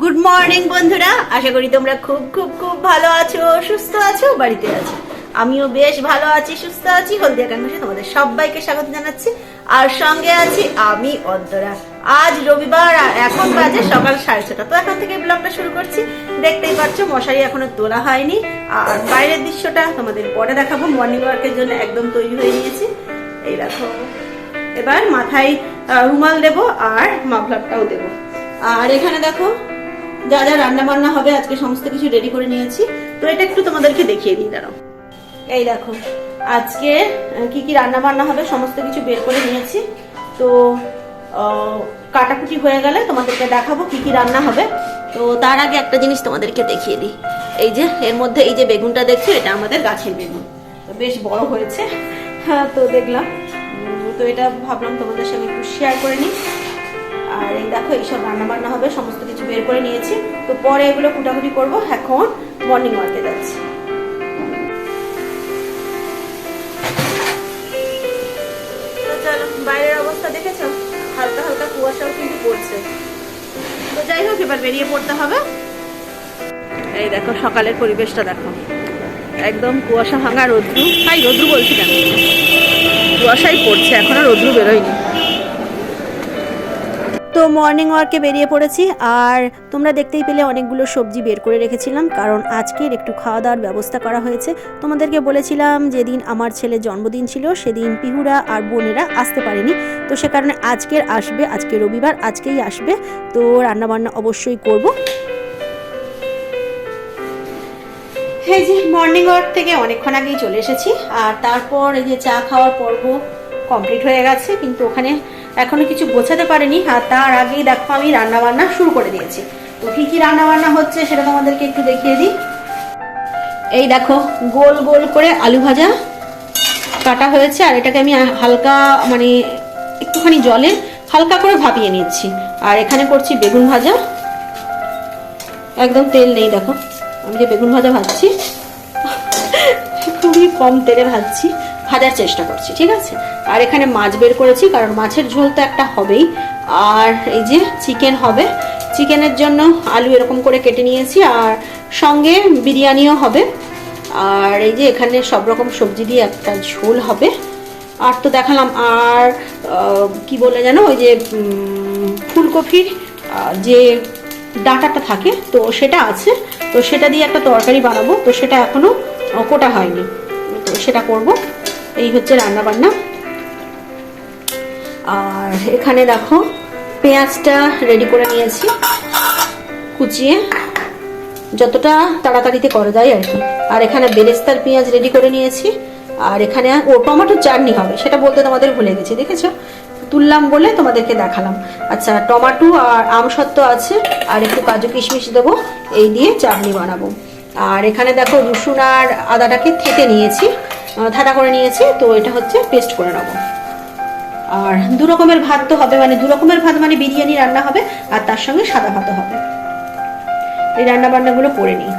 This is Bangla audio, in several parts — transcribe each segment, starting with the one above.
গুড মর্নিং বন্ধুরা। আশা করি তোমরা খুব খুব খুব ভালো আছো, সুস্থ আছো, বাড়িতে আছো। আমিও বেশ ভালো আছি, সুস্থ আছি। হলদিয়া কাঙ্গাসে তোমাদের সবাইকে স্বাগত জানাচ্ছি। আর সঙ্গে আছি আমি, অন্তরা। আজ রবিবার এখন বাজে সকাল সাড়ে ছটা। তো এখন থেকে ব্লগটা শুরু করছি। দেখতেই পাচ্ছ, মশারি এখনও তোলা হয়নি। আর বাইরের দৃশ্যটা তোমাদের পরে দেখাবো। মর্নিং ওয়ার্কের জন্য একদম তৈরি হয়ে নিয়েছি এই দেখো, এবার মাথায় রুমাল দেবো আর মাফলারটাও দেবো। আর এখানে দেখো, যা যা রান্না বান্না হবে, আজকে সমস্ত কিছু রেডি করে নিয়েছি। তো এটা একটু তোমাদেরকে দেখিয়ে দিই, দাঁড়াও। এই দেখো, আজকে কি কি রান্না বান্না হবে, সমস্ত কিছু বের করে নিয়েছি। তো কাটাকুটি হয়ে গেলে তোমাদেরকে দেখাবো কি কি রান্না হবে। তো তার আগে একটা জিনিস তোমাদেরকে দেখিয়ে দিই। এই যে, এর মধ্যে এই যে বেগুনটা দেখছ, এটা আমাদের গাছের বেগুন। বেশ বড় হয়েছে। হ্যাঁ তো দেখলাম। তো এটা ভাবলাম তোমাদের সঙ্গে একটু শেয়ার করে নিই। আর এই দেখো, এইসব রান্না বান্না হবে, সমস্ত কিছু বের করে নিয়েছি। তো পরে এগুলো কুটাকুটি করব। এখন মর্নিং ওয়ার্কে যাচ্ছি। বাইরের অবস্থা দেখেছ? হালকা হালকা কুয়াশাও কিন্তু পড়ছে। তো যাই হোক, এবার বেরিয়ে পড়তে হবে। এই দেখো, সকালের পরিবেশটা দেখো। একদম কুয়াশা ভাঙা রোদ্রু। তাই রোদ্রু বলছি কেন? কুয়াশাই পড়ছে, এখনও রোদ্রু বেরোয়নি। তো মর্নিং ওয়ার্কে বেরিয়ে পড়েছি, আর তোমরা দেখতেই পেলে অনেকগুলো সবজি বের করে রেখেছিলাম, কারণ আজকের একটু খাওয়া দাওয়ার ব্যবস্থা করা হয়েছে। তোমাদেরকে বলেছিলাম যেদিন আমার ছেলের জন্মদিন ছিল, সেদিন পিহুরা আর বোনেরা আসতে পারেনি। তো সে কারণে আজকের আসবে, আজকে রবিবার, আজকেই আসবে। তো রান্নাবান্না অবশ্যই করব। এই যে মর্নিং ওয়ার্ক থেকে অনেকক্ষণ আগেই চলে এসেছি, আর তারপর এই যে চা খাওয়ার পর্ব কমপ্লিট হয়ে গেছে, কিন্তু ওখানে এখনও কিছু বোঝাতে পারিনি, আর তার আগেই দেখো আমি রান্না বান্না শুরু করে দিয়েছি। তো কি কি রান্না বান্না হচ্ছে সেটা তোমাদেরকে একটু দেখিয়ে দিই। এই দেখো, গোল গোল করে আলু ভাজা কাটা হয়েছে, আর এটাকে আমি হালকা মানে একটুখানি জলে হালকা করে ভাপিয়ে নিচ্ছি। আর এখানে করছি বেগুন ভাজা। একদম তেল নেই, দেখো। আমি যে বেগুন ভাজা ভাজছি, খুবই কম তেলে ভাজছি, ভাজার চেষ্টা করছি, ঠিক আছে? আর এখানে মাছ বের করেছি, কারণ মাছের ঝোল তো একটা হবেই। আর এই যে চিকেন হবে, চিকেনের জন্য আলু এরকম করে কেটে নিয়েছি, আর সঙ্গে বিরিয়ানিও হবে। আর এই যে এখানে সব রকম সবজি দিয়ে একটা ঝোল হবে। আর তো দেখালাম, আর কি বলে জানো ওই যে ফুলকপির যে ডাঁটাটা থাকে তো সেটা আছে। তো সেটা দিয়ে একটা তরকারি বানাবো। তো সেটা এখনও আহ, কোটা হয়নি। তো সেটা করব। এই হচ্ছে রান্না বান্না আর এখানে দেখো পেঁয়াজটা রেডি করে নিয়েছি। কুচিয়ে। যতটা তাড়াতাড়িতে করা যায় আর কি। আর এখানে বেরেস্তার পেঁয়াজ রেডি করে নিয়েছি। আর এখানে ও টমেটোর চাটনি হবে। সেটা বলতে তোমাদের ভুলে গেছি দেখেছ? তুললাম বলে তোমাদেরকে দেখালাম। আচ্ছা টমাটো আর আমসত্ত্ব আছে, আর একটু কাজু কিশমিশ দেবো, এই দিয়ে চাটনি বানাবো। আর এখানে দেখো রসুন আর আদাটাকে থেতে নিয়েছি থাটা করে নিয়েছি, তো এটা হচ্ছে পেস্ট করে নেব। আর দু রকমের ভাত তো হবে মানে দু রকমের ভাত মানে বিরিয়ানি রান্না হবে, আর তার সঙ্গে সাদা ভাতও হবে। এই রান্না বান্নাগুলো করে নিই।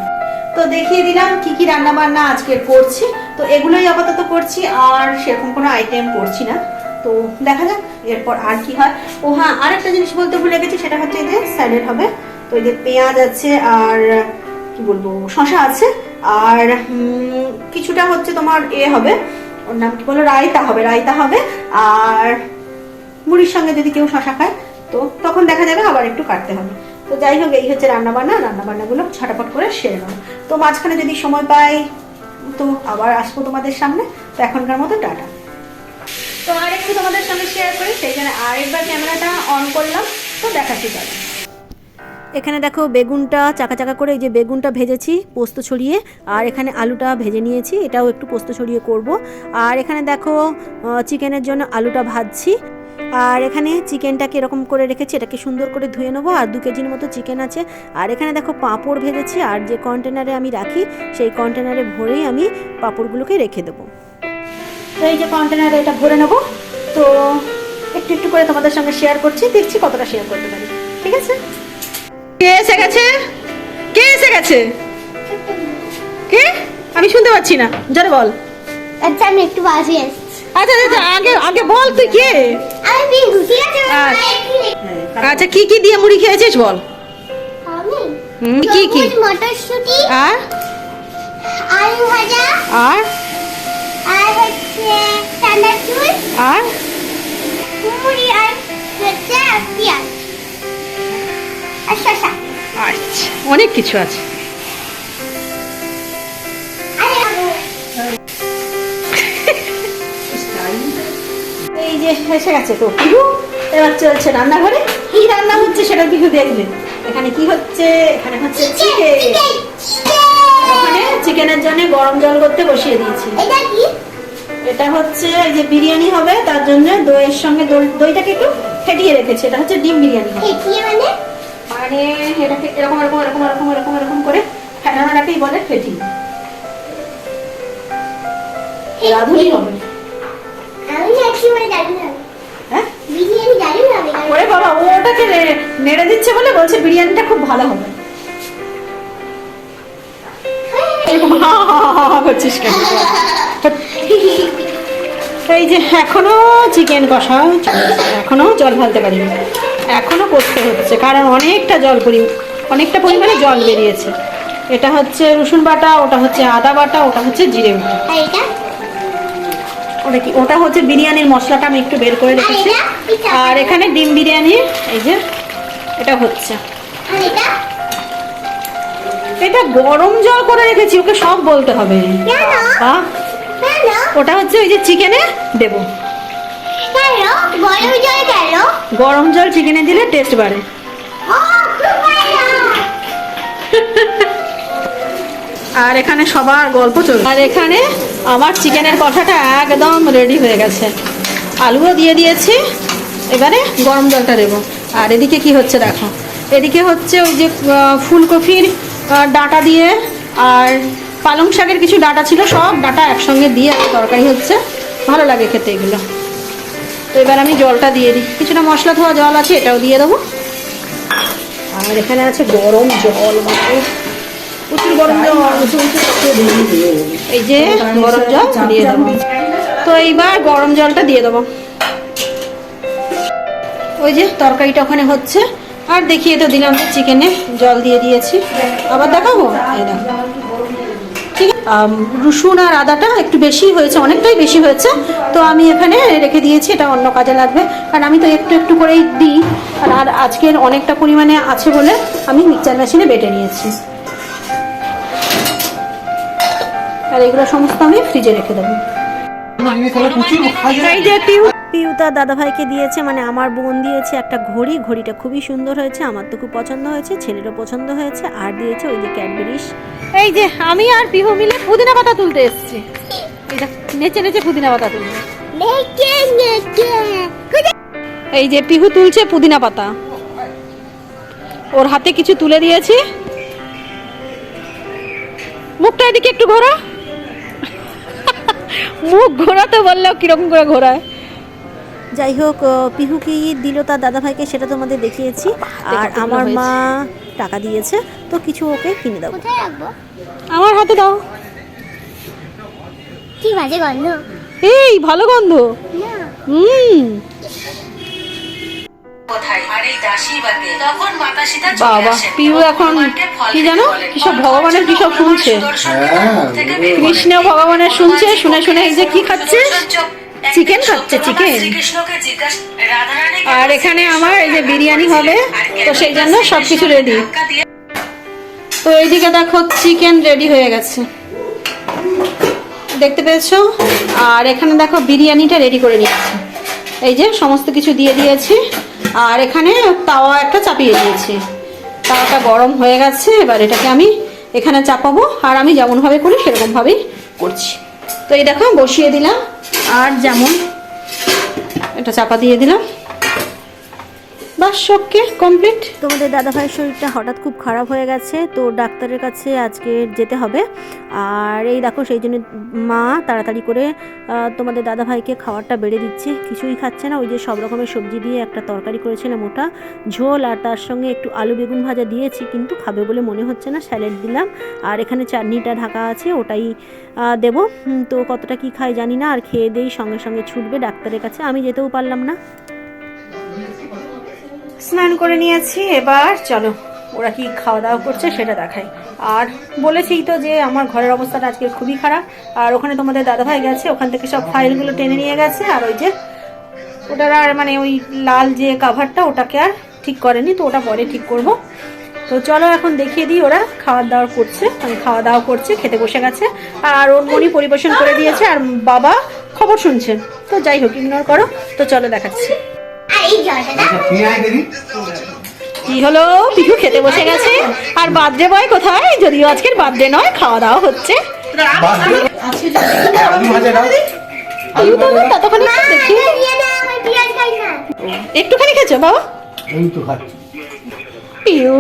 তো দেখিয়ে দিলাম কি কি রান্না বান্না আজকে করছি, তো এগুলোই আপাতত করছি, আর সেরকম কোনো আইটেম করছি না। তো দেখা যাক, এরপর আর কি হয়। ও হ্যাঁ আরেকটা জিনিস বলতে ভুলে গেছি, সেটা হচ্ছে এই যে স্যালাড হবে। তো এই যে পেঁয়াজ আছে আর, কি বলব শশা আছে। আর কিছুটা হচ্ছে তোমার এ হবে। ওর নাম কি বলো? রায়তা হবে রায়তা হবে। আর মুড়ির সঙ্গে যদি কেউ শশা খায়, তো তখন দেখা যাবে আবার একটু কাটতে হবে। তো যাই হোক, এই হচ্ছে রান্না বান্না রান্না বান্নাগুলো ছটাপট করে সেরে নেব তো মাঝখানে যদি সময় পাই, তো আবার আসব তোমাদের সামনে। তো এখনকার মতো টাটা। তো আর একটু তোমাদের সঙ্গে শেয়ার করি, সেই জন্য আরেকবার ক্যামেরাটা অন করলাম, তো দেখাচ্ছি তাহলে এখানে দেখো বেগুনটা চাকা চাকা করে এই যে বেগুনটা ভেজেছি, পোস্ত ছড়িয়ে, আর এখানে আলুটা ভেজে নিয়েছি, এটাও একটু পোস্ত ছড়িয়ে করব। আর এখানে দেখো চিকেনের জন্য আলুটা ভাজছি, আর এখানে চিকেনটাকে এরকম করে রেখেছি, এটাকে সুন্দর করে ধুয়ে নেব, আর দু কেজির মতো চিকেন আছে। আর এখানে দেখো পাঁপড় ভেজেছি, আর যে কন্টেনারে আমি রাখি, সেই কন্টেনারে ভরেই আমি পাঁপড়গুলোকে রেখে দেবো। তো এই যে কন্টেনারে এটা ভরে নেব। তো একটু একটু করে তোমাদের সঙ্গে শেয়ার করছি দেখছি কতটা শেয়ার করতে পারি। ঠিক আছে? কে এসে গেছে? কে এসে গেছে? কে? আমি শুনতে পাচ্ছি না। জোরে বল। আচ্ছা আমি একটু বাজে এসছি আচ্ছা আচ্ছা আগে আগে বল তুই কে? আমি বিন্দু ঠিক আছে? আচ্ছা। আচ্ছা কি কি দিয়ে মুড়ি খেয়েছিস বল? আমি? হুম, কি কি? মটরশুঁটি আর? আলু ভাজা। আর আর হচ্ছে চানাচুর আর কুমড়ি আর হচ্ছে পেঁয়াজ আর শসা আচ্ছা অনেক কিছু আছে। এই যে এসে গেছে তো। পিহু এবার চলছে রান্নাঘরে। কি রান্না হচ্ছে সেটা পিহু দেখবে। এখানে কি হচ্ছে? এখানে হচ্ছে চিকেন। ওখানে চিকেনের জন্য গরম জল করতে বসিয়ে দিয়েছি। এটা কি? এটা হচ্ছে এই যে বিরিয়ানি হবে তার জন্য দইয়ের সঙ্গে দই- দইটাকে একটু ফেটিয়ে রেখেছি এটা হচ্ছে ডিম বিরিয়ানি ফেটিয়ে মানে মানে এটাকে এরকম এরকম এরকম এরকম এরকম এরকম করে ফেটানোটাকেই বলে ফেটি রাঁধুনি হবে আমি জানি না হ্যাঁ ওরে বাবা ও ওটাকে নে- নেড়ে দিচ্ছে বলে বলছে বিরিয়ানিটা খুব ভালো হবে করছিস কেন এই যে এখনও চিকেন কষা চলছে। এখনও জল ঢালতে পারিনি। এখনও করতে হচ্ছে কারণ অনেকটা জল পরি অনেকটা পরিমাণে জল বেরিয়েছে। এটা হচ্ছে রসুন বাটা ওটা হচ্ছে আদা বাটা ওটা হচ্ছে জিরে বাটা। ওটা কি? ওটা হচ্ছে বিরিয়ানির মশলাটা আমি একটু বের করে রেখেছি? আর এখানে ডিম বিরিয়ানি এই যে এটা হচ্ছে। এটা? গরম জল করে রেখেছি ওকে সব বলতে হবে। কেন? ওটা হচ্ছে ওই যে চিকেনে দেব। গরম জল চিকেনে দিলে টেস্ট বাড়ে। আর এখানে সবার গল্প চলছে। আর এখানে আমার চিকেনের কথাটা একদম রেডি হয়ে গেছে। আলুও দিয়ে দিয়েছি। এবারে গরম জলটা দেবো। আর এদিকে কি হচ্ছে দেখো। এদিকে হচ্ছে ওই যে ফুলকপির ডাঁটা দিয়ে আর পালং শাকের কিছু ডাটা ছিল, সব ডাটা একসঙ্গে দিয়ে একটা তরকারি হচ্ছে। ভালো লাগে খেতে এগুলো। তো এবার আমি জলটা দিয়ে দিই। কিছুটা মশলা ধোয়া জল আছে, এটাও দিয়ে দেবো। আর এখানে আছে গরম জল মানে প্রচুর গরম জল। এই যে গরম জল, দিয়ে দেবো। তো এইবার গরম জলটা দিয়ে দেবো। ওই যে তরকারিটা ওখানে হচ্ছে। আর দেখিয়ে তো দিলাম চিকেনে জল দিয়ে দিয়েছি। আবার দেখাবো? এই দেখো। রসুন আর আদাটা একটু বেশি হয়েছে অনেকটাই বেশি হয়েছে। তো আমি এখানে রেখে দিয়েছি এটা অন্য কাজে লাগবে। কারণ আমি তো একটু একটু করেই দিই। আর আর আজকের অনেকটা পরিমাণে আছে বলে আমি মিক্সচার মেশিনে বেটে নিয়েছি। আর এগুলো সমস্ত আমি ফ্রিজে রেখে দেবো। এই যে পিউ পিউ তার দাদা ভাইকে দিয়েছে মানে আমার বোন দিয়েছে একটা ঘড়ি। ঘড়িটা খুবই সুন্দর হয়েছে আমার তো খুব পছন্দ হয়েছে ছেলেরও পছন্দ হয়েছে আর দিয়েছে ওই যে ক্যাডবেরিস এই যে আমি আর পিহু মিলে পুদিনা পাতা তুলতে এসেছি। এই নেচে নেচে পুদিনা পাতা তুলবে। এই যে পিহু তুলছে পুদিনা পাতা। ওর হাতে কিছু তুলে দিয়েছি। মুখটা এদিকে একটু ঘোরা। মুখ ঘোরাতে বললেও কীরকম করে ঘোরায়। যাই হোক পিহু কি দিল তার দাদাভাইকে সেটা তোমাদের দেখিয়েছি। আর আমার মা টাকা দিয়েছে তো কিছু ওকে কিনে রাখব? আমার হাতে দাও। কি বাজে গন্ধ? এই ভালো গন্ধ। হুম। কোথায়? আর এই দাসী বাগে তখন মাতা সীতা বাবা, পিউ এখন কি জানো? কিসব ভগবানের কিসব শুনছে। কৃষ্ণ ভগবানের শুনছে শুনে শুনে এই যে কি খাচ্ছে চিকেন খাচ্ছে, চিকেন। আর এখানে আমার এই যে বিরিয়ানি হবে, তো সেই জন্য সবকিছু রেডি তো এইদিকে দেখো চিকেন রেডি হয়ে গেছে। দেখতে পেয়েছ? আর এখানে দেখো বিরিয়ানিটা রেডি করে নিয়েছি। এই যে সমস্ত কিছু দিয়ে দিয়েছি। আর এখানে তাওয়া একটা চাপিয়ে দিয়েছি। তাওয়াটা গরম হয়ে গেছে এবার এটাকে আমি এখানে চাপাবো। আর আমি যেমনভাবে করি সেরকমভাবেই করছি। তো এই দেখো বসিয়ে দিলাম। আর যেমন এটা চাপা দিয়ে দিলাম। বাস ওকে কমপ্লিট তোমাদের দাদাভাইয়ের শরীরটা হঠাৎ খুব খারাপ হয়ে গেছে, তো ডাক্তারের কাছে আজকে যেতে হবে। আর এই দেখো, সেই জন্য মা তাড়াতাড়ি করে তোমাদের দাদাভাইকে খাবারটা বেড়ে দিচ্ছে। কিছুই খাচ্ছে না, ওই যে সব রকমের সবজি দিয়ে একটা তরকারি করেছিলাম ওটা, ঝোল আর তার সঙ্গে একটু আলু বেগুন ভাজা দিয়েছি, কিন্তু খাবে বলে মনে হচ্ছে না, স্যালাড দিলাম। আর এখানে চাটনিটা ঢাকা আছে, ওটাই দেবো। তো কতটা কি খাই জানি না, আর খেয়ে দেই সঙ্গে সঙ্গে ছুটবে ডাক্তারের কাছে, আমি যেতেও পারলাম না। স্নান করে নিয়েছি, এবার চলো। ওরা কি খাওয়া দাওয়া করছে সেটা দেখাই। আর বলেছি তো যে আমার ঘরের অবস্থাটা আজকে খুবই খারাপ। আর ওখানে তোমাদের দাদাভাই গেছে, ওখান থেকে সব ফাইলগুলো টেনে নিয়ে গেছে, আর ওই যে ওটার আর মানে ওই লাল যে কাভারটা ওটাকে আর ঠিক করেনি, তো ওটা পরে ঠিক করব। তো চলো এখন দেখিয়ে দিই ওরা খাওয়া দাওয়া করছে মানে খাওয়া দাওয়া করছে, খেতে বসে গেছে। আর ওর মনি পরিবেশন করে দিয়েছে, আর বাবা খবর শুনছে। তো যাই হোক ইগনোর করো। তো চলো দেখাচ্ছি। কি হলো? পিকু খেতে বসে গেছে। আর বার্থডে বয় কোথায়? যদিও আজকের বার্থডে নয় খাওয়া দাওয়া হচ্ছে। একটুখানি খেয়েছো বাবা? এই পিউ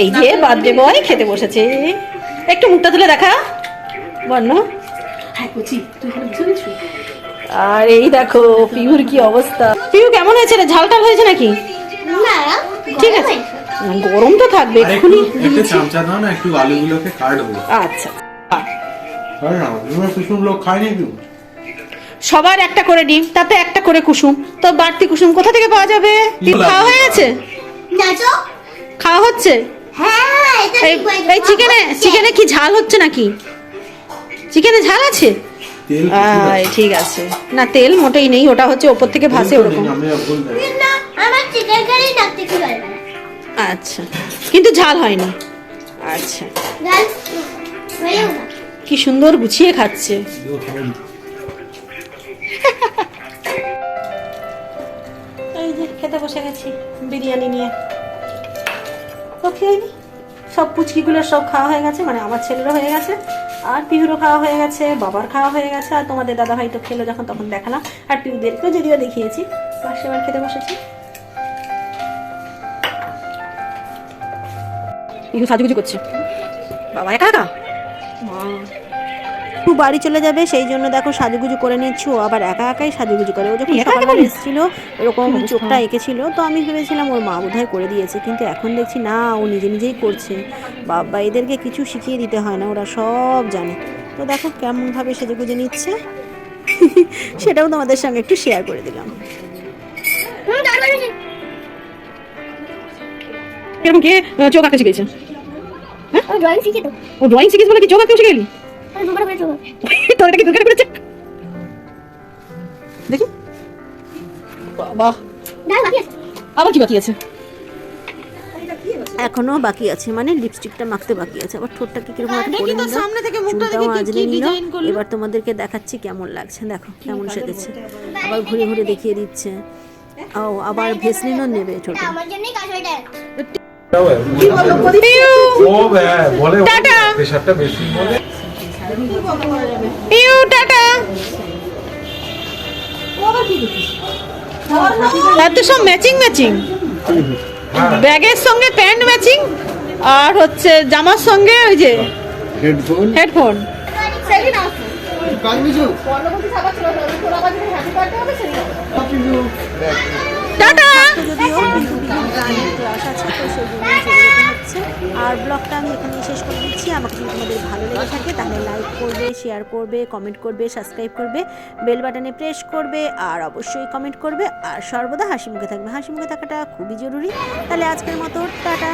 এই যে বার্থডে বয় খেতে বসেছে। একটু মুখটা তুলে দেখা। বর্ণ। আর এই দেখো পিউর কি অবস্থা? পিউ কেমন হয়েছে রে? ঝাল টাল হয়েছে নাকি? না ঠিক আছে। গরম তো থাকবে এক্ষুনি। একটা চামচা দাও না একটু আলুগুলোকে কাটবো আচ্ছা। কেউ সবার একটা করে ডিম তাতে একটা করে কুসুম। তো বাড়তি কুসুম কোথা থেকে পাওয়া যাবে? ডিম খাওয়া হয়ে গেছে? খাওয়া হচ্ছে? হ্যাঁ। এই চিকেনে চিকেনে কি ঝাল হচ্ছে নাকি? চিকেনে ঝাল আছে? ঠিক আছে। না তেল মোটেই নেই ওটা হচ্ছে ওপর থেকে ভাসে ওরকম। আচ্ছা কিন্তু ঝাল হয়নি। আচ্ছা। কি সুন্দর গুছিয়ে খাচ্ছে। এই যে খেতে বসে গেছি বিরিয়ানি নিয়ে। তো খেয়ে সব পুচকিগুলো সব খাওয়া হয়ে গেছে মানে আমার ছেলেরও হয়ে গেছে। আর পিহুরও খাওয়া হয়ে গেছে, বাবার খাওয়া হয়ে গেছে, আর তোমাদের দাদা ভাই তো খেলো যখন তখন দেখালাম। আর পিহুদেরকেও যদিও দেখিয়েছি। পাশে আবার খেতে বসেছি। পিহু সাজুগুজু করছে। বাবা, একা একা? একটু বাড়ি চলে যাবে সেই জন্য দেখো সাজুগুজু করে নিচ্ছি। ও আবার একা একাই সাজুগুজু করে। ও যখন সকালবেলা এসেছিল এরকম চোখটা এঁকেছিল। তো আমি ভেবেছিলাম ওর মা বোধহয় করে দিয়েছে কিন্তু এখন দেখছি না ও নিজে নিজেই করছে। বাবা এদেরকে কিছু শিখিয়ে দিতে হয় না ওরা সব জানে। তো দেখো কেমনভাবে সেজেগুজে নিচ্ছে। সেটাও তোমাদের সঙ্গে একটু শেয়ার করে দিলাম। হুম তারপরে এরকম কে চোখ আঁকতে শিখেছে? ও ড্রয়িং শিখে তো। ও ড্রয়িং শিখেছে বলে কি চোখ আঁকতে শিখে গেলি আমি দুবার করে চোখ তোর কি দরকার করেছে দেখি। বাবা। না বাকি আছে। আবার কি বাকি আছে? এখনও বাকি আছে মানে লিপস্টিকটা মাখতে বাকি আছে। আবার ঠোঁটটাকে কীরকম একটা করে নিল সামনে থেকে মুখটা দেখে আজলে নিল। এবার তোমাদেরকে দেখাচ্ছি কেমন লাগছে। দেখো কেমন সেজেছে। আবার ঘুরে ঘুরে দেখিয়ে দিচ্ছে। ও আবার ভেসলিনও নেবে ছোট আমার জন্যই কাজ হয়ে যায়। ও হ্যাঁ, বলে ও টাটা। বেশি। বলে পিউ টাটা। এত সব ম্যাচিং ম্যাচিং ব্যাগের সঙ্গে প্যান্ট ম্যাচিং আর হচ্ছে জামার সঙ্গে ওই যে হেডফোন। হেডফোন। সেকেন্ড টাটা আর ব্লগটা আমি এখানে শেষ করে দিচ্ছি। আমাকে যদি তোমাদের ভালো লেগে থাকে, তাহলে লাইক করবে শেয়ার করবে কমেন্ট করবে সাবস্ক্রাইব করবে বেল বাটনে প্রেস করবে, আর অবশ্যই কমেন্ট করবে। আর সর্বদা হাসি মুখে থাকবে। হাসি মুখে থাকাটা খুবই জরুরি। তাহলে আজকের মতো, টাটা।